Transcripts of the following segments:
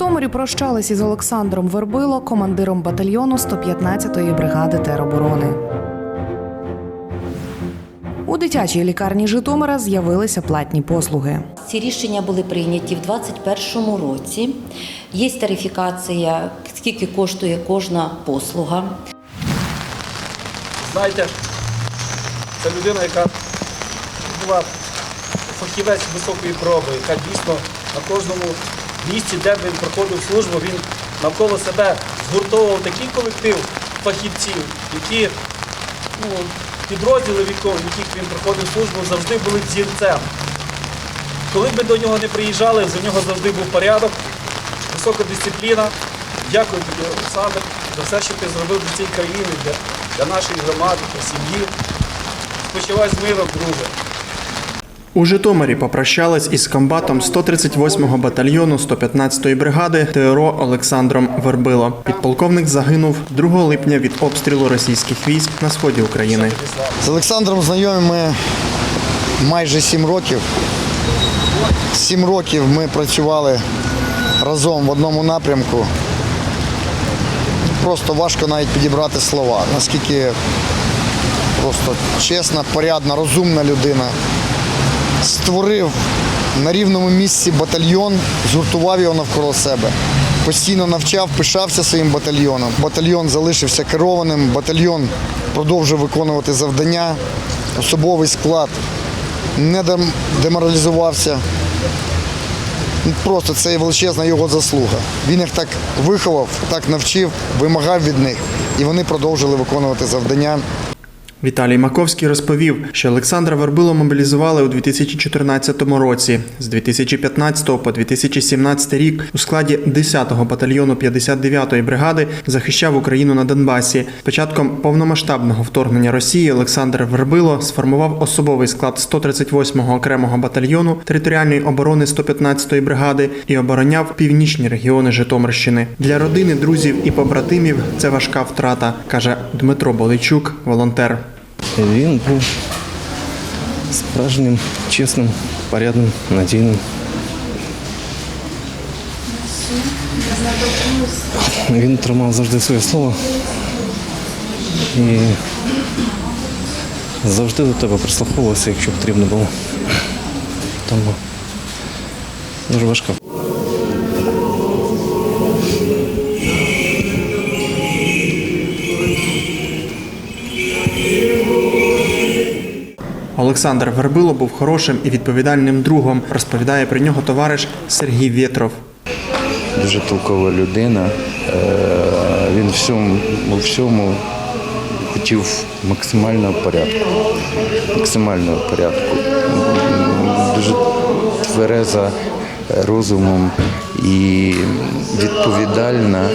Житомирі прощались із Олександром Вербило, командиром батальйону 115-ї бригади тероборони. У дитячій лікарні Житомира з'явилися платні послуги. Ці рішення були прийняті в 2021 році. Є тарифікація, скільки коштує кожна послуга. Знаєте, це людина, яка була фахівець високої проби, яка дійсно на кожному місці, де б він проходив службу, він навколо себе згуртовував такий колектив фахівців, які ну, підрозділи, в яких він проходив службу, завжди були зірцем. Коли б до нього не приїжджали, за нього завжди був порядок, висока дисципліна. Дякую тобі, Олександр, за все, що ти зробив для цієї країни, для, для нашої громади, для сім'ї. Спочивай з миром, друже. У Житомирі попрощались із комбатом 138-го батальйону 115-ї бригади ТРО Олександром Вербило. Підполковник загинув 2 липня від обстрілу російських військ на сході України. З Олександром знайомі ми майже сім років. Сім років ми працювали разом в одному напрямку. Просто важко навіть підібрати слова. Наскільки просто чесна, порядна, розумна людина. Створив на рівному місці батальйон, згуртував його навколо себе. Постійно навчав, пишався своїм батальйоном. Батальйон залишився керованим, батальйон продовжив виконувати завдання, особовий склад не деморалізувався. Просто це величезна його заслуга. Він їх так виховав, так навчив, вимагав від них, і вони продовжили виконувати завдання. Віталій Маковський розповів, що Олександра Вербило мобілізували у 2014 році. З 2015 по 2017 рік у складі 10-го батальйону 59-ї бригади захищав Україну на Донбасі. Початком повномасштабного вторгнення Росії Олександр Вербило сформував особовий склад 138-го окремого батальйону територіальної оборони 115-ї бригади і обороняв північні регіони Житомирщини. Для родини, друзів і побратимів це важка втрата, каже Дмитро Болейчук, волонтер. Він був справжнім, чесним, порядним, надійним. Він тримав завжди своє слово і завжди до тебе прислуховувався, якщо потрібно було. Тому дуже важко. Олександр Вербило був хорошим і відповідальним другом. Розповідає про нього товариш Сергій Вєтров. дуже толкова людина. Е, Він всьому, у всьому хотів максимального порядку. Максимального порядку. Дуже твереза розумом і відповідальна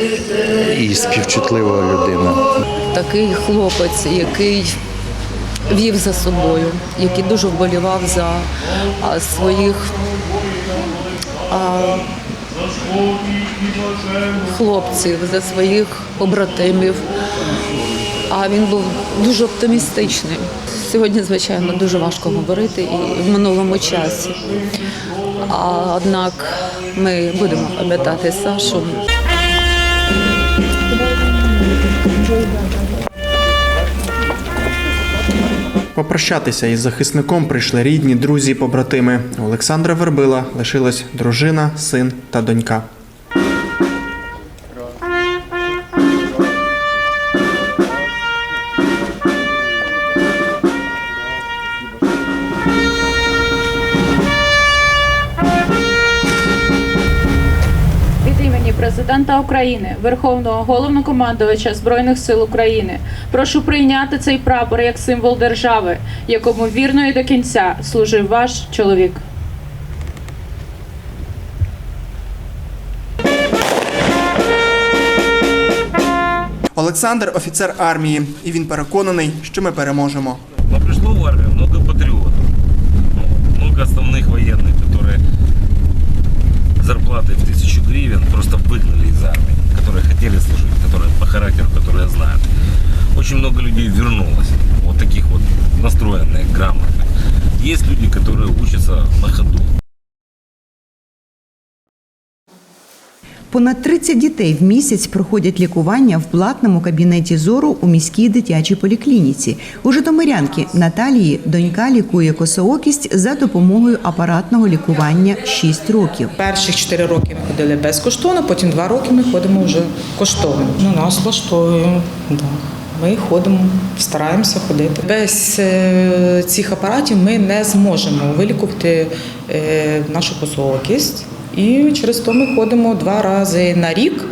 і співчутлива людина. такий хлопець, який вів за собою, який дуже вболівав за а, своїх а, хлопців, за своїх побратимів. А він був дуже оптимістичним. Сьогодні, звичайно, дуже важко говорити і в минулому часі. А, однак ми будемо пам'ятати Сашу. Попрощатися із захисником прийшли рідні, друзі, побратими. У Олександра Вербила лишилась дружина, син та донька. президента України, Верховного головнокомандувача Збройних сил України, прошу прийняти цей прапор як символ держави, якому вірно і до кінця служив ваш чоловік. Олександр офіцер армії, і він переконаний, що ми переможемо. Но пришло в армию много патриотов, ну, много основных военных, которые зарплаты в тысячу гривен просто выгнали из армии, которые хотели служить, которые по характеру, которые знают. Очень много людей вернулось, вот таких вот настроенных, грамотных. Есть люди, которые учатся на ходу. Понад 30 дітей в місяць проходять лікування в платному кабінеті зору у міській дитячій поліклініці. У Житомирянки Наталії донька лікує косоокість за допомогою апаратного лікування 6 років. Перших 4 роки ми ходили безкоштовно, потім 2 роки ми ходимо вже коштовно. Ну, нас влаштовує. Да. Ми ходимо, стараємося ходити. Без е, цих апаратів ми не зможемо вилікувати е, нашу косоокість. І через то ми ходимо два рази на рік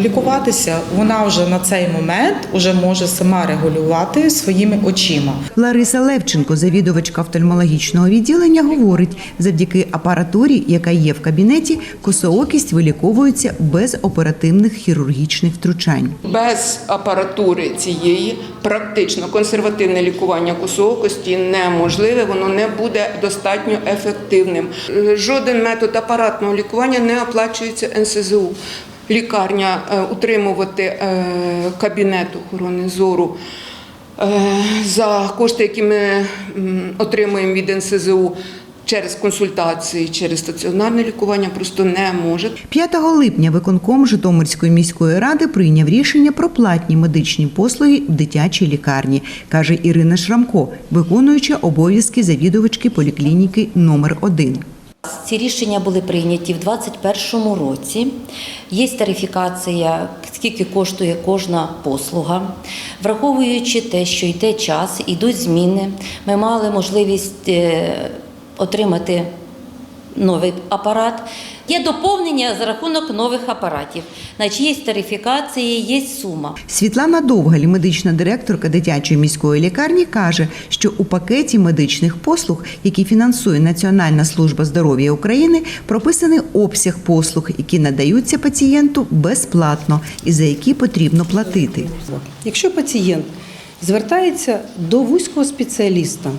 лікуватися. Вона вже на цей момент вже може сама регулювати своїми очима. Лариса Левченко, завідувачка офтальмологічного відділення, говорить, завдяки апаратурі, яка є в кабінеті, косоокість виліковується без оперативних хірургічних втручань. Без апаратури цієї практично консервативне лікування косоокості неможливе, воно не буде достатньо ефективним. Е, Жоден метод апаратного лікування не оплачується НСЗУ. Лікарня е, утримувати е, кабінет охорони зору е, за кошти, які ми отримуємо від НСЗУ через консультації, через стаціонарне лікування, просто не може. 5 липня виконком Житомирської міської ради прийняв рішення про платні медичні послуги в дитячій лікарні, каже Ірина Шрамко, виконуюча обов'язки завідувачки поліклініки номер 1 Ці рішення були прийняті в 2021 році. Є тарифікація, скільки коштує кожна послуга. Враховуючи те, що йде час, йдуть зміни, ми мали можливість е, отримати новий апарат. Є доповнення за рахунок нових апаратів. Значить, є тарифікації, є сума. Світлана Довгаль, медична директорка дитячої міської лікарні, каже, що у пакеті медичних послуг, які фінансує Національна служба здоров'я України, прописаний обсяг послуг, які надаються пацієнту безплатно і за які потрібно платити. Якщо пацієнт звертається до вузького спеціаліста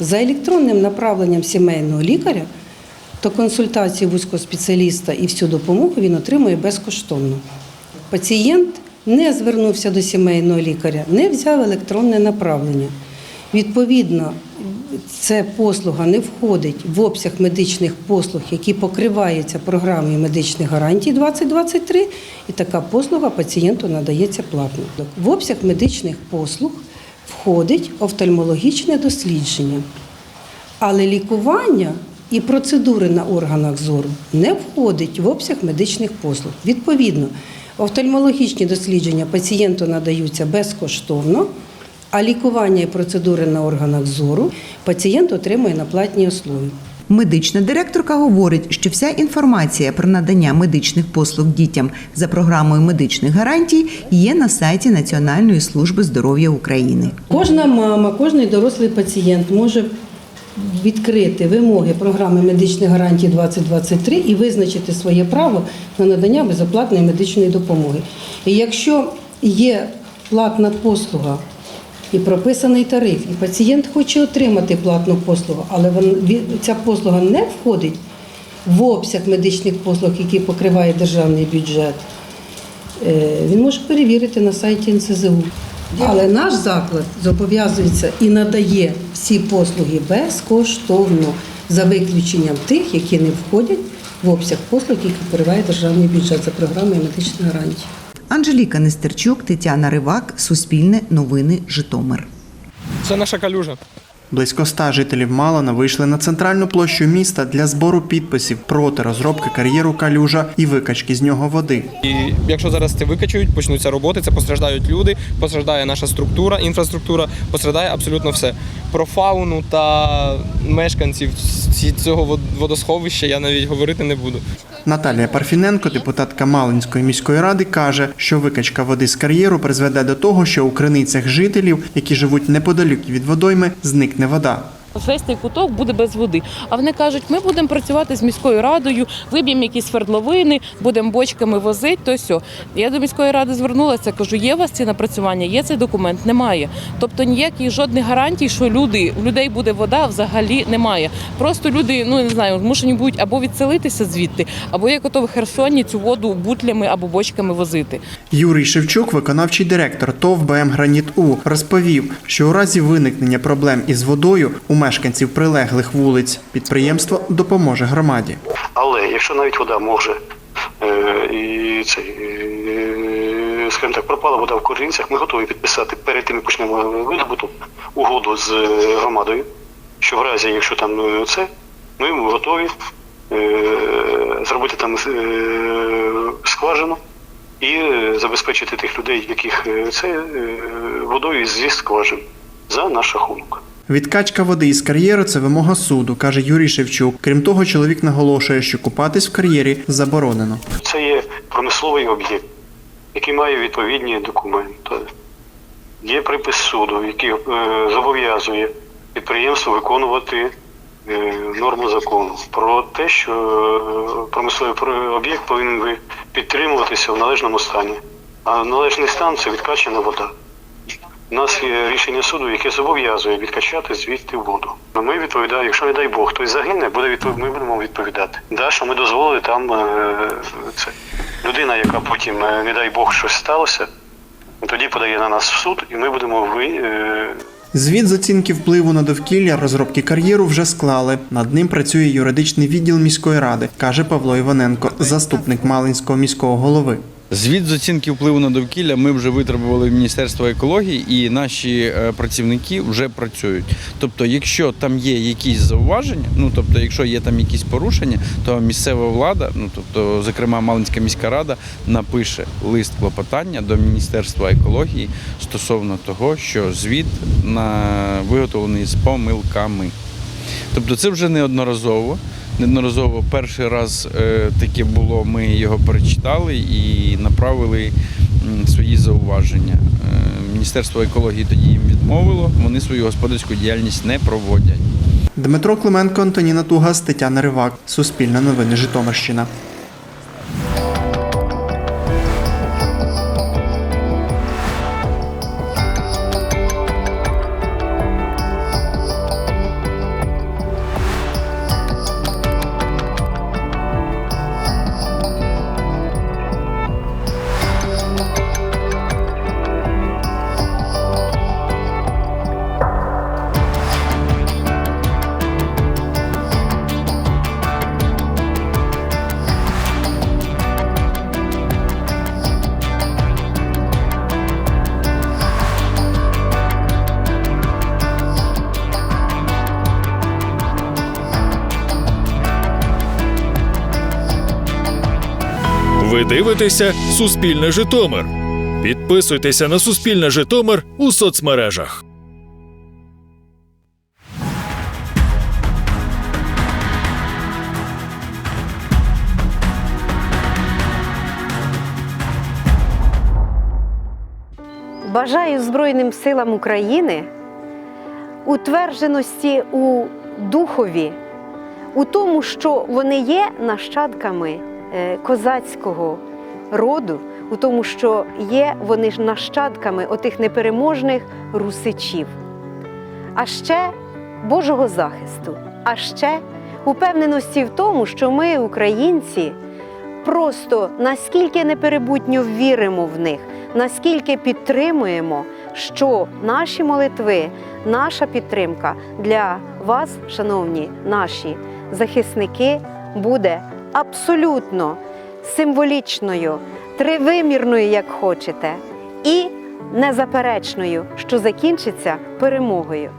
за електронним направленням сімейного лікаря, то консультацію вузького спеціаліста і всю допомогу він отримує безкоштовно. Пацієнт не звернувся до сімейного лікаря, не взяв електронне направлення. Відповідно, ця послуга не входить в обсяг медичних послуг, які покриваються програмою медичних гарантій 2023, і така послуга пацієнту надається платно. В обсяг медичних послуг входить офтальмологічне дослідження, але лікування і процедури на органах зору не входить в обсяг медичних послуг. Відповідно, офтальмологічні дослідження пацієнту надаються безкоштовно, а лікування і процедури на органах зору пацієнт отримує на платній основі. Медична директорка говорить, що вся інформація про надання медичних послуг дітям за програмою медичних гарантій є на сайті Національної служби здоров'я України. Кожна мама, кожен дорослий пацієнт може відкрити вимоги програми медичних гарантій 2023 і визначити своє право на надання безоплатної медичної допомоги. І якщо є платна послуга і прописаний тариф, і пацієнт хоче отримати платну послугу, але ця послуга не входить в обсяг медичних послуг, які покриває державний бюджет, е, він може перевірити на сайті НСЗУ. Але наш заклад зобов'язується і надає всі послуги безкоштовно, за виключенням тих, які не входять в обсяг послуг, які покриває державний бюджет за програмою медична гарантій. Анжеліка Нестерчук, Тетяна Ривак, Суспільне новини, Житомир. Це наша калюжа. Близько ста жителів Малина вийшли на центральну площу міста для збору підписів проти розробки кар'єру калюжа і викачки з нього води. І якщо зараз це викачують, почнуться роботи, це постраждають люди, постраждає наша структура, інфраструктура, постраждає абсолютно все. Про фауну та мешканців цього вод- водосховища я навіть говорити не буду. Наталія Парфіненко, депутатка Малинської міської ради, каже, що викачка води з кар'єру призведе до того, що у криницях жителів, які живуть неподалік від водойми, зникне вода. Весь цей куток буде без води. А вони кажуть, ми будемо працювати з міською радою, виб'ємо якісь свердловини, будемо бочками возити, то все. Я до міської ради звернулася, кажу, є у вас ці напрацювання, є цей документ, немає. Тобто ніяких жодних гарантій, що люди, у людей буде вода, взагалі немає. Просто люди, ну не знаю, змушені будуть або відселитися звідти, або як ото в Херсоні цю воду бутлями або бочками возити. Юрій Шевчук, виконавчий директор ТОВ БМ Граніт У, розповів, що у разі виникнення проблем із водою у мешканців прилеглих вулиць підприємство допоможе громаді. Але якщо навіть вода може е, і цей, е, скажімо так, пропала вода в корінцях, ми готові підписати перед тим, як почнемо видобуток угоду з е, громадою, що в разі, якщо там це, ми готові зробити там скважину і забезпечити тих людей, яких це водою зі скважин за наш рахунок. Відкачка води із кар'єру це вимога суду, каже Юрій Шевчук. Крім того, чоловік наголошує, що купатись в кар'єрі заборонено. Це є промисловий об'єкт, який має відповідні документи. Є припис суду, який е, зобов'язує підприємство виконувати е, норму закону про те, що е, промисловий про- об'єкт повинен підтримуватися в належному стані. А належний стан це відкачана вода. У нас є рішення суду, яке зобов'язує відкачати звідти воду. Ми відповідаємо, якщо не дай Бог, хтось загине, буде відпов... ми будемо відповідати. Да, що ми дозволили там е, це людина, яка потім, е, не дай Бог, щось сталося, тоді подає на нас в суд, і ми будемо ви. Е, Звіт з оцінки впливу на довкілля розробки кар'єру вже склали. Над ним працює юридичний відділ міської ради, каже Павло Іваненко, заступник Малинського міського голови. Звіт з оцінки впливу на довкілля ми вже витребували в Міністерство екології, і наші е, працівники вже працюють. Тобто, якщо там є якісь зауваження, ну тобто, якщо є там якісь порушення, то місцева влада, ну тобто, зокрема Малинська міська рада, напише лист клопотання до Міністерства екології стосовно того, що звіт на виготовлений з помилками. Тобто це вже неодноразово. Неодноразово перший раз е, таке було, ми його перечитали і направили свої зауваження. Е, Міністерство екології тоді їм відмовило, вони свою господарську діяльність не проводять. Дмитро Клименко, Антоніна Тугас, Тетяна Ривак. Суспільне новини Житомирщина. Ви дивитеся Суспільне Житомир. Підписуйтеся на Суспільне Житомир у соцмережах. Бажаю Збройним силам України утвердженості у духові, у тому, що вони є нащадками козацького роду, у тому, що є вони ж нащадками отих непереможних русичів, а ще Божого захисту, а ще упевненості в тому, що ми, українці, просто наскільки неперебутньо віримо в них, наскільки підтримуємо, що наші молитви, наша підтримка для вас, шановні наші захисники, буде абсолютно символічною, тривимірною, як хочете, і незаперечною, що закінчиться перемогою.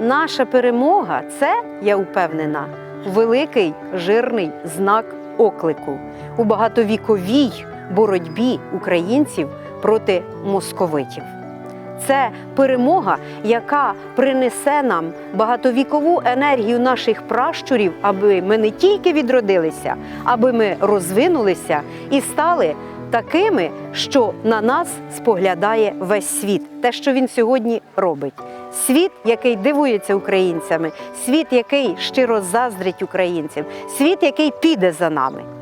Наша перемога це, я впевнена, великий жирний знак оклику у багатовіковій боротьбі українців проти московитів. Це перемога, яка принесе нам багатовікову енергію наших пращурів, аби ми не тільки відродилися, аби ми розвинулися і стали такими, що на нас споглядає весь світ. Те, що він сьогодні робить. Світ, який дивується українцями, світ, який щиро заздрить українцям, світ, який піде за нами.